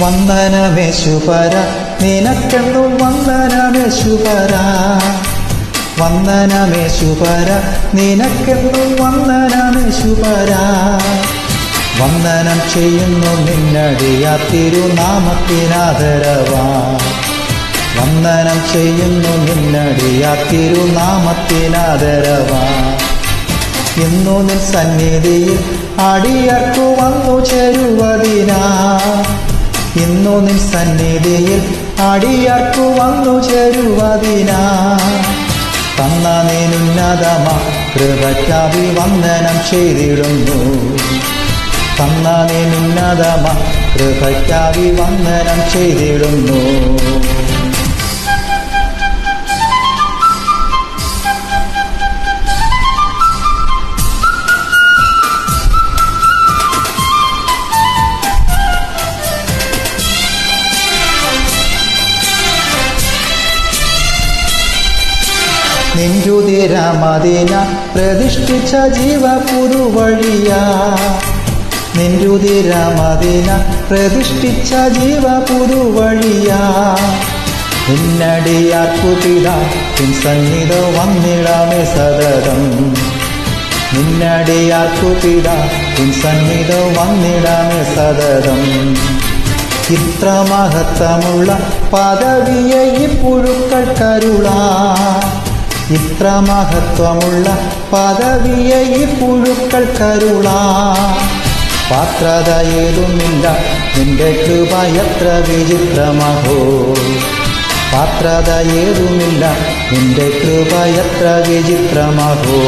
വന്ദനമേശുപര നിനക്കെന്നും വന്ദനമേശുപര വന്ദനമേശുപര നിനക്കെന്നും വന്ദനമേശുപര വന്ദനം ചെയ്യുന്നു നിന്നടിയാ തിരുനാമത്തിനാദരവാ. വന്ദനം ചെയ്യുന്നു നിന്നടിയാ തിരുനാമത്തിനാദരവാ. ഇന്നു നിൻ സന്നിധിയിൽ അടിയർക്കു വന്നു ചേരുവതിനാ. ഇന്നു നിൻ സന്നിധിയിൽ അടിയാർക്കു വന്നു ചേരുവതിനാ. തന്ന നീനുന്നതമാ കൃപയ്ക്കാവി വന്ദനം ചെയ്തിടുന്നു. തന്ന നീനുന്നതമാ കൃപയ്ക്കാവി വന്ദനം ചെയ്തിടുന്നു. നിൻരുതിരമതിന പ്രതിഷ്ഠിച്ച ജീവ പുതുവഴിയാ നിൻരുതിരമതിന പ്രതിഷ്ഠിച്ച ജീവ പുതുവഴിയാ നിന്നടിയാർക്കു നിൻ സന്നിധ വന്നിടാമേ സതതം. നിന്നടിയാർക്കുപിത നിൻ സന്നിധ വന്നിടാമേ സതതം. ഇത്ര മഹത്വമുള്ള പദവിയെ ഈ പുഴുക്കൾ കരുളാ ഇത്ര മഹത്വമുള്ള പദവിയെ ഈ പുഴുക്കൾ കരുളാ. പാത്രത ഏതുമില്ല നിന്റെ കൃപ എത്ര വിചിത്രമഹോ. പാത്രത ഏതുമില്ല നിന്റെ കൃപ എത്ര വിചിത്രമഹോ.